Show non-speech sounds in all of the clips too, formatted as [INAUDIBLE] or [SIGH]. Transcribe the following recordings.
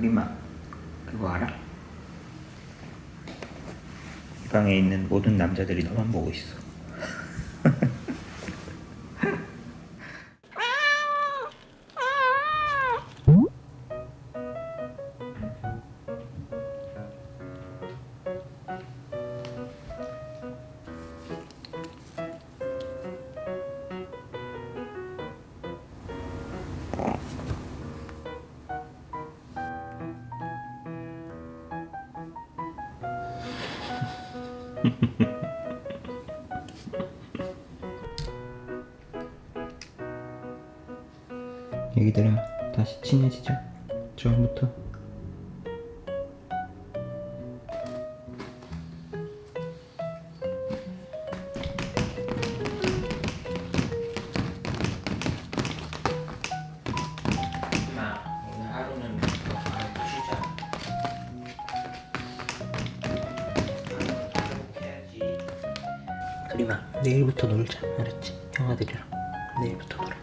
그림아 그거 알아? 이 방에 있는 모든 남자들이 너만 보고 있어 [LAUGHS] 얘기들아 다시 친해지자 처음부터 내일부터 놀자. 알았지? 형아들이랑. 내일부터 놀아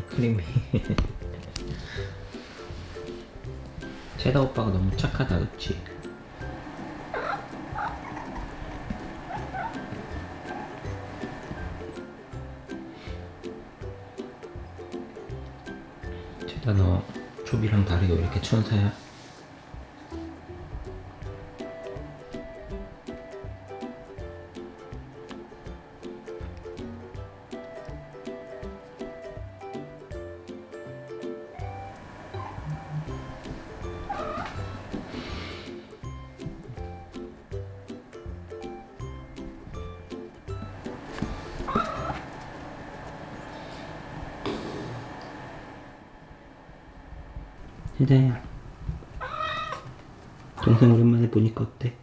크림이 세다 오빠가 너무 착하다 그치? 세다 너 초비랑 다르게 왜 이렇게 천사야? 세다야 동생 오랜만에 보니까 어때?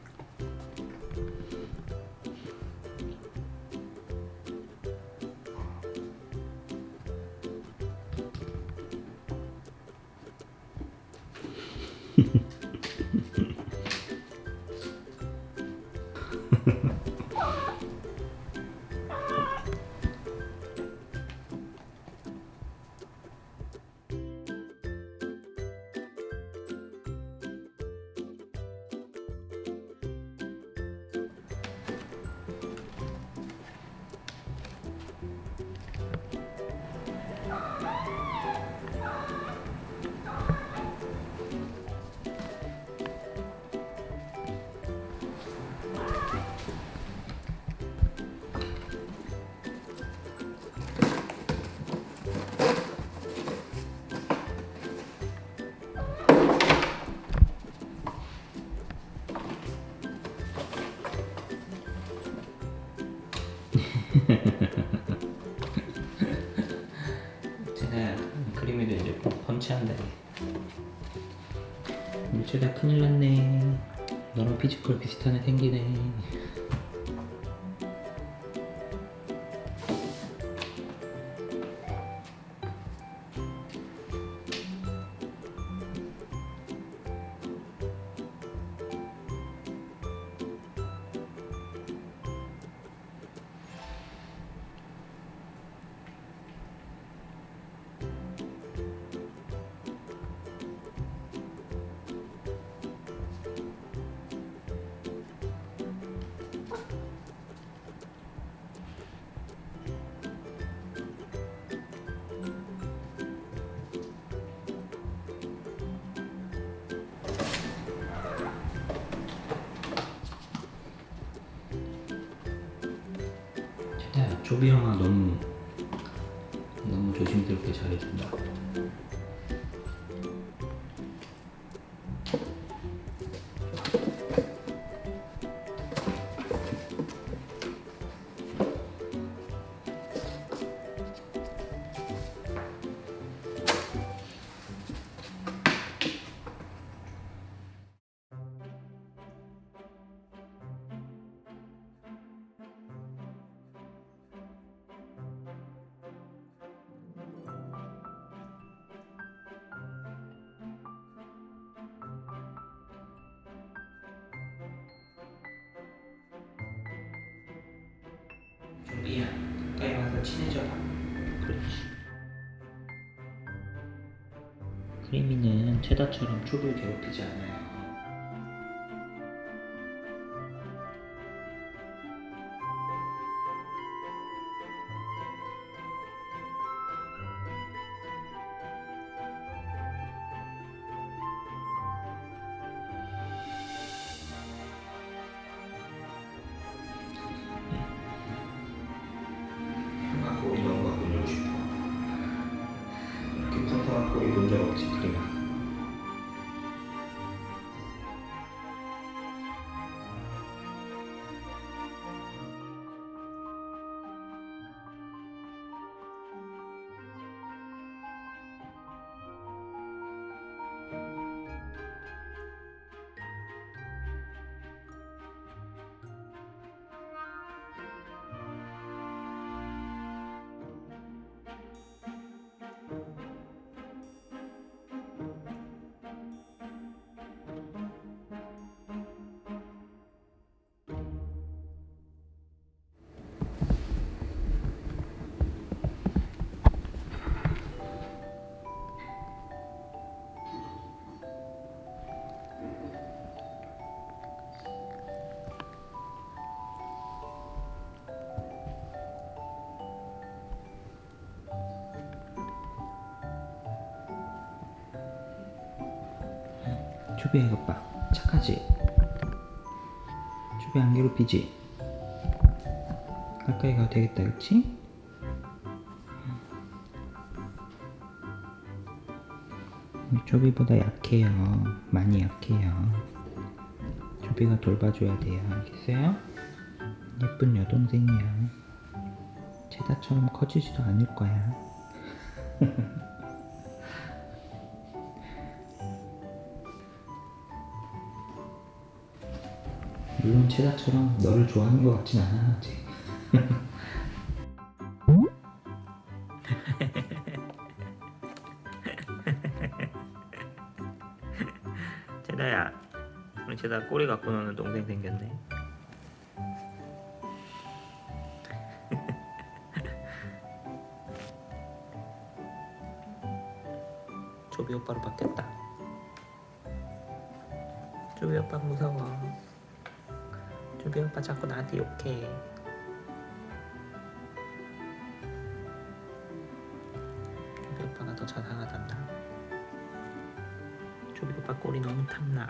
그림에도 이제 펀치한다 밀체다 큰일 났네. 너랑 피지컬 비슷한 애 생기네 조비 형아 너무 너무 조심스럽게 잘해준다. 와서 친해져봐. 그렇지. 크리미는 테다처럼 초를 괴롭히지 않아요. 이것 봐 착하지? 초비 안 괴롭히지? 가까이 가도 되겠다 그치? 우리 초비보다 약해요 많이 약해요 초비가 돌봐줘야 돼요 알겠어요? 예쁜 여동생이야 제다처럼 커지지도 않을 거야 [LAUGHS] 물론 체다처럼 너를 좋아하는 것 같진 않아 [LAUGHS] 제다야 우리 제다 꼬리 갖고 노는 동생 생겼네. [LAUGHS] 조비 오빠로 바뀌었다. 조비 오빠 무서워 조비 오빠 자꾸 나한테 욕해. 조비 오빠가 더 자상하단다. 조비 오빠 꼬리 너무 탐나